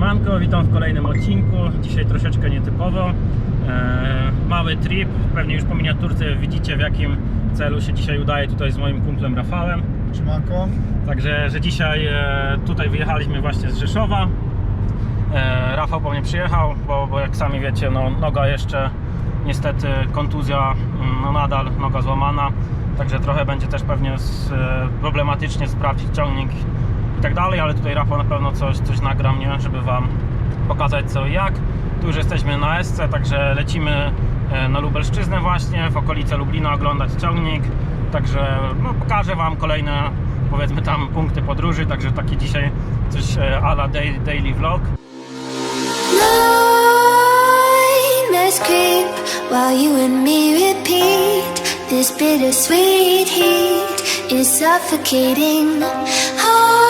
Siemanko, witam w kolejnym odcinku. Dzisiaj troszeczkę nietypowo. E, mały trip, pewnie już po miniaturce widzicie w jakim celu się dzisiaj udaje tutaj z moim kumplem Rafałem. Trzymanko. Także, że dzisiaj e, tutaj wyjechaliśmy właśnie z Rzeszowa. E, Rafał po mnie przyjechał, bo, bo jak sami wiecie, no, noga jeszcze niestety kontuzja, mm, no nadal noga złamana. Także trochę będzie też pewnie z, problematycznie sprawdzić ciągnik i tak dalej, ale tutaj Rafał na pewno coś, coś nagra mnie, żeby Wam pokazać co i jak. Tu już jesteśmy na SC, także lecimy e, na Lubelszczyznę właśnie, w okolice Lublina oglądać ciągnik. Także no, pokażę Wam kolejne powiedzmy tam punkty podróży, także taki dzisiaj coś e, ala daily, daily vlog. Creep while you and me repeat. This bittersweet heat is suffocating. I'm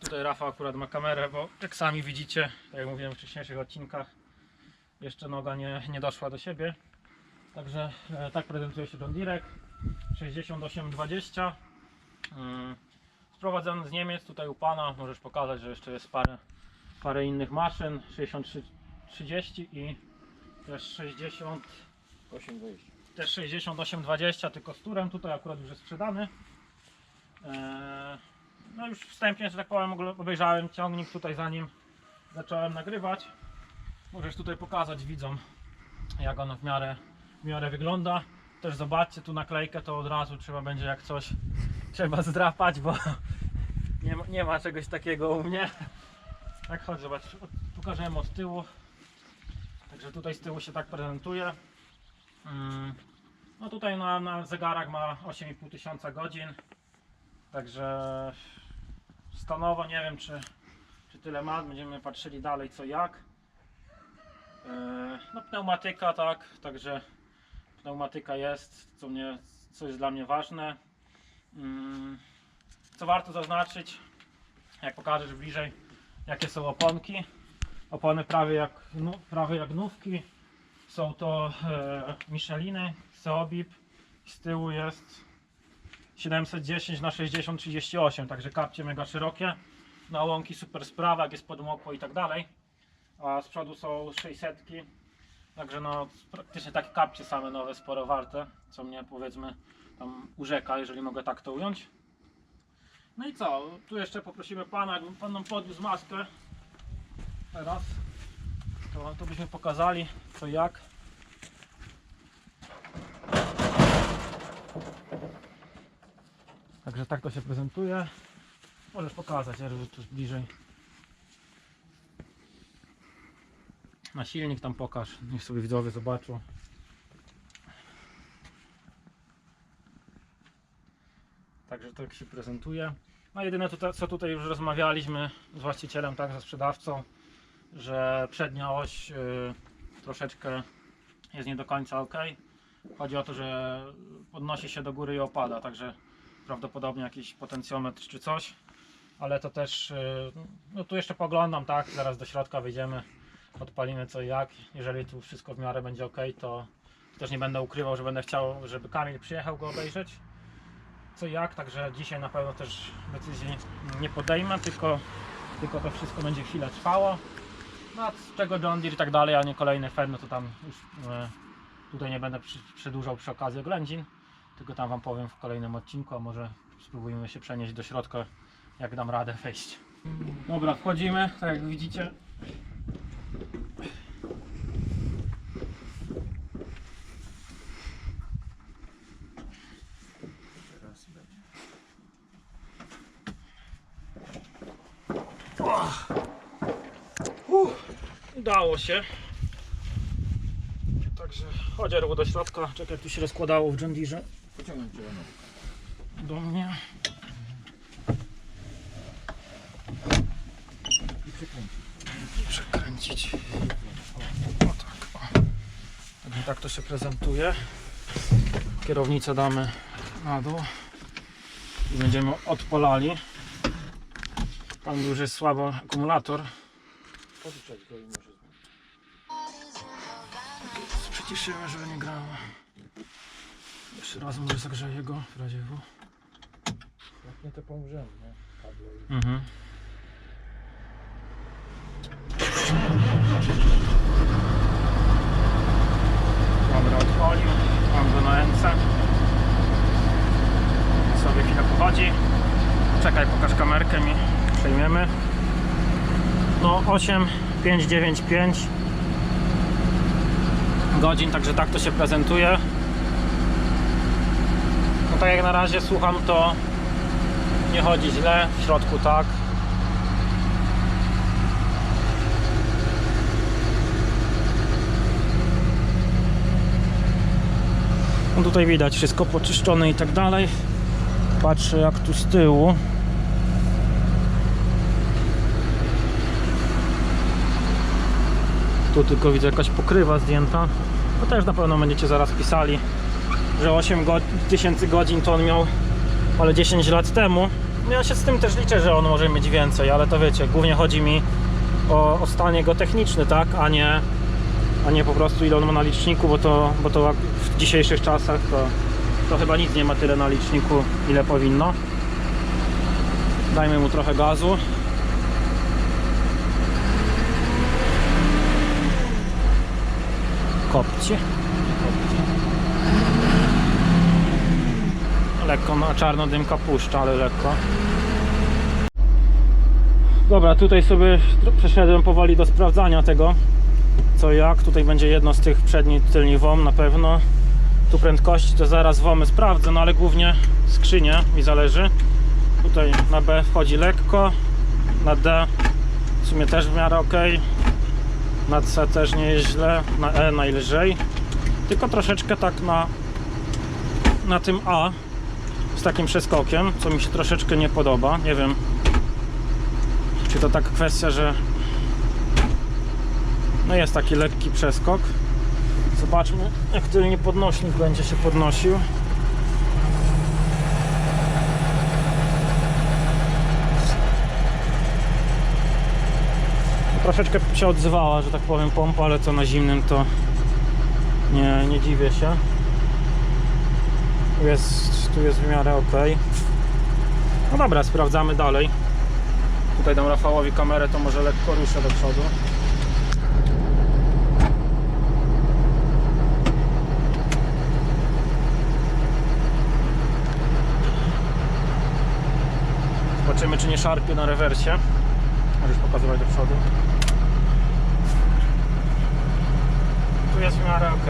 Tutaj Rafał akurat ma kamerę, bo jak sami widzicie, tak jak mówiłem w wcześniejszych odcinkach, jeszcze noga nie, nie doszła do siebie. Także e, tak prezentuje się John Direk 6820. Mm, Sprowadzony z Niemiec, tutaj u Pana, możesz pokazać, że jeszcze jest parę, parę innych maszyn, 6330 i też 60 też 6820, tylko z turem, tutaj akurat już jest sprzedany. Eee, no już wstępnie, że tak powiem, obejrzałem ciągnik tutaj zanim zacząłem nagrywać. Możesz tutaj pokazać widzom, jak on w miarę, w miarę wygląda. Też zobaczcie tu naklejkę, to od razu trzeba będzie jak coś trzeba zdrapać, bo nie ma, nie ma czegoś takiego u mnie. Tak, chodź, zobacz, pokażemy od tyłu. Także tutaj z tyłu się tak prezentuje. Mm, No tutaj na, na zegarach ma 8,5 tysiąca godzin. Także stanowo nie wiem czy, czy tyle ma, będziemy patrzyli dalej co jak. E, No pneumatyka tak, także pneumatyka jest, co, mnie, co jest dla mnie ważne. Mm, Co warto zaznaczyć, jak pokażesz bliżej jakie są oponki. Opony prawie jak, nu- prawie jak nówki. Są to e, Micheliny, Seobib. Z tyłu jest 710 na 60 38, także kapcie mega szerokie. Na łąki super sprawa, jak jest podmokło i tak dalej. A z przodu są 600. Także no praktycznie takie kapcie same nowe, sporo warte, co mnie powiedzmy tam urzeka, jeżeli mogę tak to ująć. No i co, tu jeszcze poprosimy pana, jakby pan nam podniósł maskę. Teraz. To, to byśmy pokazali co jak. Także tak to się prezentuje. Możesz pokazać, ja tu bliżej. Na silnik tam pokaż, niech sobie widzowie zobaczą. Także tak się prezentuje. No jedyne tutaj, co tutaj już rozmawialiśmy z właścicielem, tak, ze sprzedawcą, że przednia oś y, troszeczkę jest nie do końca ok. Chodzi o to, że podnosi się do góry i opada, także prawdopodobnie jakiś potencjometr czy coś, ale to też, y, no tu jeszcze poglądam, tak, zaraz do środka wyjdziemy, odpalimy co i jak, jeżeli tu wszystko w miarę będzie ok, to też nie będę ukrywał, że będę chciał, żeby Kamil przyjechał go obejrzeć, co i jak, także dzisiaj na pewno też decyzji nie podejmę, tylko, tylko to wszystko będzie chwilę trwało, no a z czego John Deere i tak dalej, a nie kolejne Fed, no to tam już e, tutaj nie będę przedłużał przy okazji oględzin. Tylko tam Wam powiem w kolejnym odcinku, a może spróbujemy się przenieść do środka, jak dam radę wejść. Dobra, wchodzimy, tak jak widzicie. Udało się. Także Erło do środka. Czekaj, tu się rozkładało w John Deere. Pociągnąć cię Do mnie. i przykręcić. I przekręcić. O tak. O. Także tak to się prezentuje. Kierownicę damy na dół. I będziemy odpalali. Tam już jest słabo akumulator. Przyciszymy, żeby nie grało. Jeszcze raz może zagrzeję go w razie W. Jak nie to pomrzemy, nie? Kable i... Mhm. Dobra, odpalił. Mam go na ręce. Sobie chwilę powodzi. Czekaj, pokaż kamerkę mi. Przejmiemy. No 8, 5, 9, 5 godzin, także tak to się prezentuje. No tak jak na razie słucham to nie chodzi źle, w środku tak. No tutaj widać wszystko poczyszczone i tak dalej. Patrzę jak tu z tyłu. Tu tylko widzę jakaś pokrywa zdjęta. To też na pewno będziecie zaraz pisali, że 8 go tysięcy godzin to on miał ale 10 lat temu. No Ja się z tym też liczę, że on może mieć więcej, ale to wiecie, głównie chodzi mi o, o stan jego techniczny, tak, a nie, a nie po prostu ile on ma na liczniku, bo to, bo to w dzisiejszych czasach to, to chyba nic nie ma tyle na liczniku, ile powinno. Dajmy mu trochę gazu. Kopcie. Lekko na czarno dymka puszcza, ale lekko. Dobra, tutaj sobie przeszedłem powoli do sprawdzania tego co jak. Tutaj będzie jedno z tych przedni, tylni WOM na pewno. Tu prędkości to zaraz WOMy sprawdzę, no ale głównie skrzynie mi zależy. Tutaj na B wchodzi lekko, na D w sumie też w miarę ok. Na C też nie jest źle, na E najlżej. Tylko troszeczkę tak na, na tym A z takim przeskokiem, co mi się troszeczkę nie podoba. Nie wiem, czy to tak kwestia, że no jest taki lekki przeskok. Zobaczmy, jak tylnie podnośnik będzie się podnosił. Troszeczkę się odzywała, że tak powiem, pompa, ale co na zimnym to nie, nie dziwię się. Jest, tu jest w miarę ok. No dobra, sprawdzamy dalej. Tutaj dam Rafałowi kamerę, to może lekko ruszę do przodu. Zobaczymy, czy nie szarpie na rewersie. Możesz pokazywać do przodu. Tu jest w miarę ok.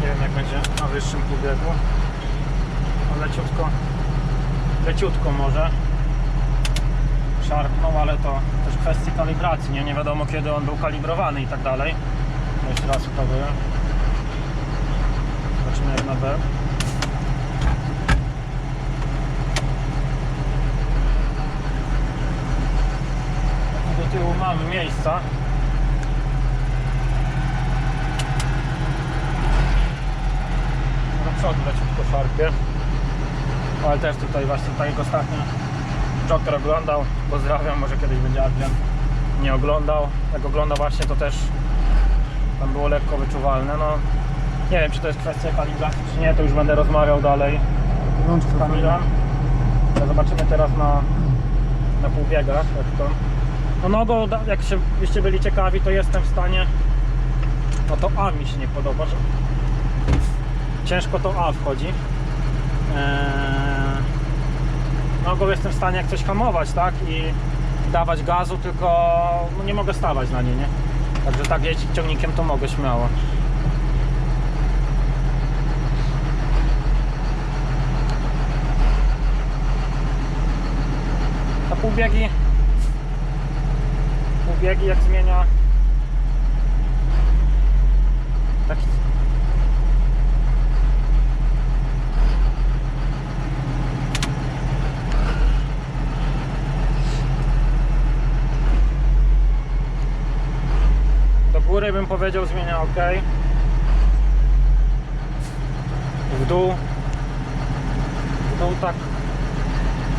Nie wiem, jak będzie na wyższym półbiegu. No, leciutko, leciutko może szarpnął, ale to też kwestia kalibracji, nie? nie wiadomo kiedy on był kalibrowany i tak dalej. Jeszcze raz spróbuję. Zobaczymy jak na B. Do tyłu mamy miejsca. Do przodu leciutko szarpie. Ale też tutaj właśnie tak jak ostatnio Joker oglądał, pozdrawiam, może kiedyś będzie Adrian nie oglądał. Jak ogląda właśnie to też tam było lekko wyczuwalne. No, nie wiem czy to jest kwestia kalibracji czy nie, to już będę rozmawiał dalej z Kamilem. Ale Zobaczymy teraz na, na półbiegach jak to. No nogą, jak się, byście byli ciekawi, to jestem w stanie. No to A mi się nie podoba, że ciężko to A wchodzi. Eee, no go jestem w stanie jak coś hamować, tak? I dawać gazu, tylko no, nie mogę stawać na nie, nie? Także tak jeździć ciągnikiem to mogę śmiało. A półbiegi półbiegi jak zmienia taki do góry bym powiedział zmienia ok w dół w dół tak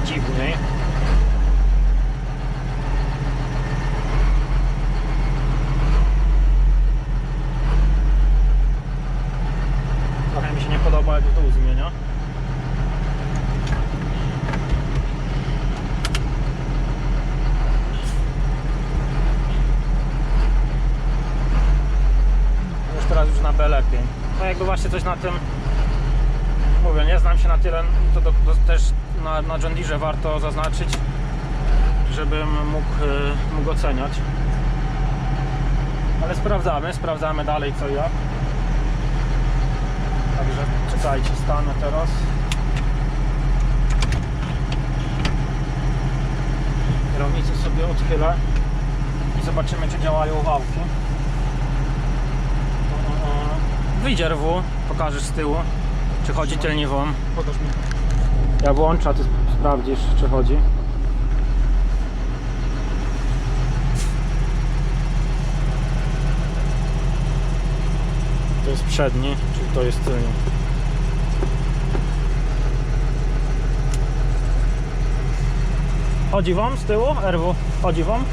dziwniej Trochę mi się nie podoba jak to zmienia. Już teraz już na B lepiej. Coś na tym mówię, nie znam się na tyle, to do, też na, na John Deere warto zaznaczyć, żebym mógł, y, mógł oceniać. Ale sprawdzamy, sprawdzamy dalej co i jak. Także czekajcie, stanę teraz. Kierownicę sobie odchylę i zobaczymy czy działają wałki. Wyjdzie RW, pokażesz z tyłu, czy chodzi tylniwą. Pokaż mi. Ja włączę, a ty sp- sprawdzisz czy chodzi. To jest przedni, czyli to jest tylny. Chodzi wam z tyłu? RW, chodzi wam?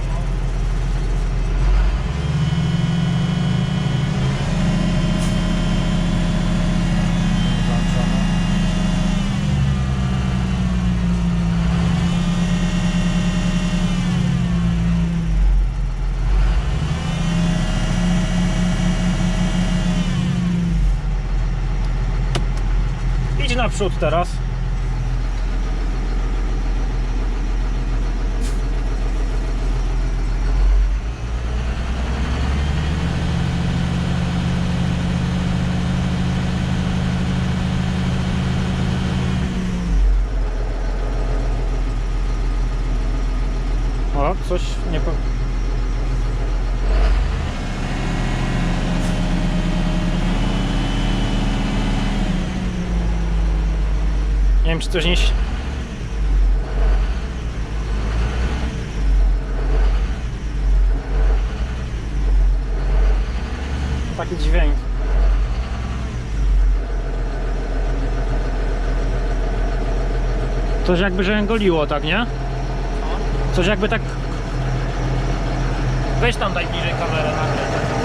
Idź naprzód teraz. O, coś nie wiem, czy coś nie... Taki dźwięk. Coś jakby rzęgoliło, tak, nie? Coś jakby tak... Weź tam daj bliżej kamerę nagle,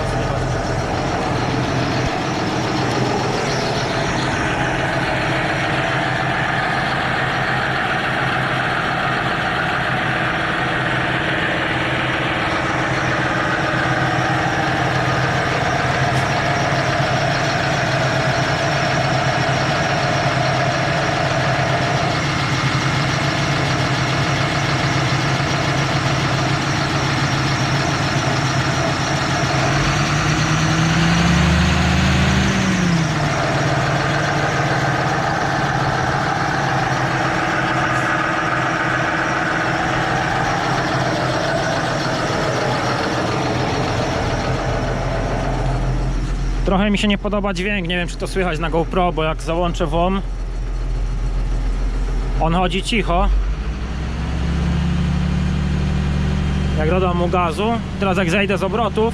Trochę mi się nie podoba dźwięk, nie wiem czy to słychać na GoPro, bo jak załączę WOM on chodzi cicho. Jak dodam mu gazu teraz jak zejdę z obrotów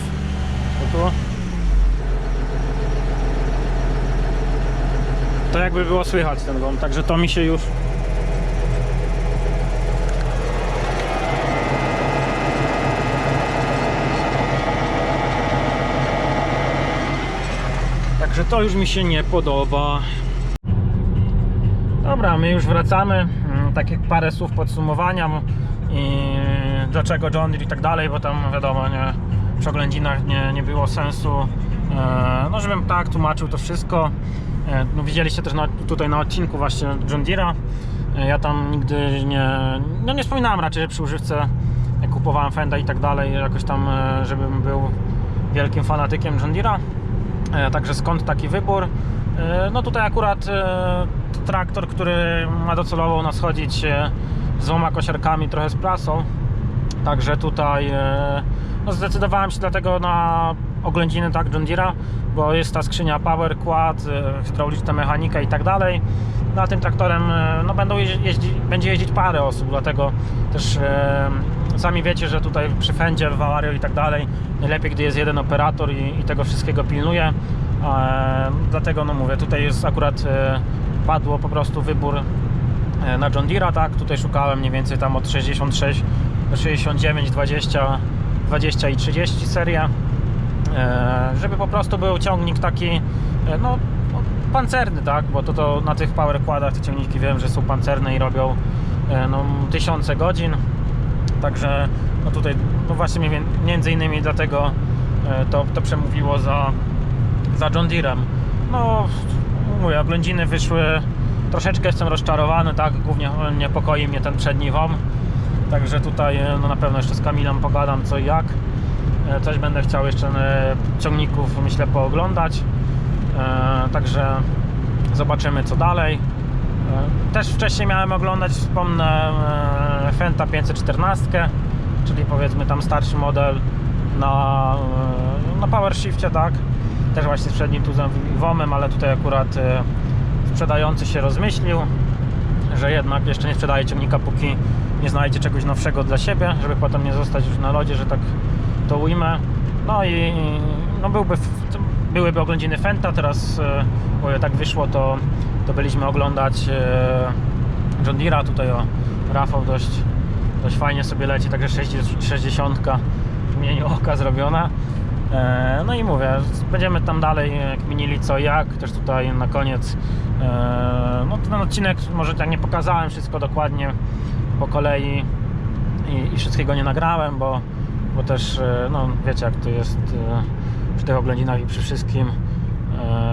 to tu. To jakby było słychać ten WOM, także to mi się już to już mi się nie podoba. Dobra, my już wracamy. Mm, Takie parę słów podsumowania i dlaczego John Deere i tak dalej, bo tam wiadomo, nie, przy oględzinach nie, nie było sensu. E, No, żebym tak tłumaczył to wszystko. E, No, widzieliście też na, tutaj na odcinku właśnie John Deere'a. E, Ja tam nigdy nie, no nie wspominałem raczej, że przy używce kupowałem Fenda i tak dalej, jakoś tam, żebym był wielkim fanatykiem John Deere'a. E, Także skąd taki wybór? E, No tutaj akurat e, to traktor, który ma docelowo nas chodzić z dwoma kosiarkami, trochę z prasą. Także tutaj no zdecydowałem się dlatego na oględziny tak John Deere'a, bo jest ta skrzynia Power Quad, hydrauliczna mechanika i tak dalej. Na tym traktorem no, będą jeździ, będzie jeździć parę osób, dlatego też sami wiecie, że tutaj przy Fendzie, w Avario i tak dalej najlepiej, gdy jest jeden operator i, i tego wszystkiego pilnuje. E, dlatego no mówię, tutaj jest akurat e, padło po prostu wybór e, na John Deere'a, tak? Tutaj szukałem mniej więcej tam od 66 do 69, 20, 20 i 30 serię, e, żeby po prostu był ciągnik taki, e, no, no pancerny, tak? Bo to, to na tych power quadach te ciągniki wiem, że są pancerne i robią e, no, tysiące godzin. Także no tutaj no właśnie między innymi dlatego e, to, to przemówiło za, za John Deere'em. No mówię, oględziny wyszły troszeczkę jestem rozczarowany, tak, głównie niepokoi mnie ten przedni WOM. Także tutaj e, no na pewno jeszcze z Kamilem pogadam co i jak. E, Też będę chciał jeszcze ciągników myślę pooglądać. Także zobaczymy co dalej. Też wcześniej miałem oglądać, wspomnę, e, Fenta 514, czyli powiedzmy tam starszy model na, e, na PowerShifcie, tak? Też właśnie z przednim tuzem WOM-em, ale tutaj akurat e, sprzedający się rozmyślił, że jednak jeszcze nie sprzedaje ciągnika, póki nie znajdzie czegoś nowszego dla siebie, żeby potem nie zostać już na lodzie, że tak to ujmę. No i no byłby, byłyby oględziny Fenta, teraz bo tak wyszło, to, to byliśmy oglądać e, John Deere'a, tutaj o Rafał dość, dość fajnie sobie leci, także 60 60 w imieniu oka zrobiona. E, No i mówię, będziemy tam dalej kminili co jak, też tutaj na koniec e, no ten odcinek może tak nie pokazałem wszystko dokładnie po kolei i, i wszystkiego nie nagrałem, bo, bo też no wiecie jak to jest przy tych oględzinach i przy wszystkim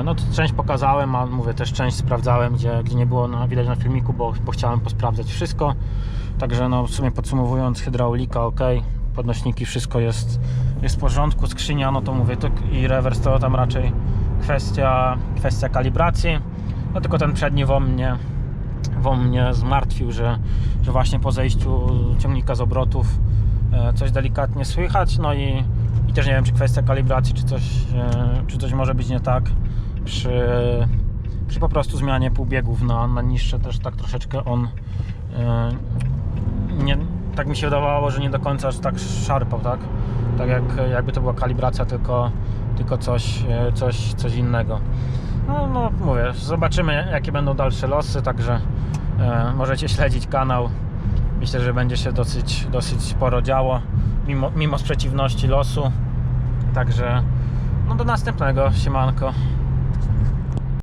no to część pokazałem, a mówię też część sprawdzałem, gdzie, gdzie nie było na, widać na filmiku, bo, bo chciałem posprawdzać wszystko. Także no w sumie podsumowując, hydraulika ok, podnośniki, wszystko jest, jest w porządku, skrzynia, no to mówię, to i rewers to tam raczej kwestia, kwestia kalibracji. No tylko ten przedni WOM mnie, WOM mnie zmartwił, że, że właśnie po zejściu ciągnika z obrotów e, coś delikatnie słychać, no i też nie wiem, czy kwestia kalibracji, czy coś, e, czy coś może być nie tak przy, przy po prostu zmianie półbiegów na, na niższe, też tak troszeczkę on e, nie, tak mi się wydawało, że nie do końca aż tak szarpał, tak? Tak jak, jakby to była kalibracja, tylko, tylko coś, e, coś, coś innego. No, no mówię, zobaczymy jakie będą dalsze losy, także e, możecie śledzić kanał. Myślę, że będzie się dosyć, dosyć sporo działo, mimo, mimo sprzeciwności losu. Także no do następnego, siemanko.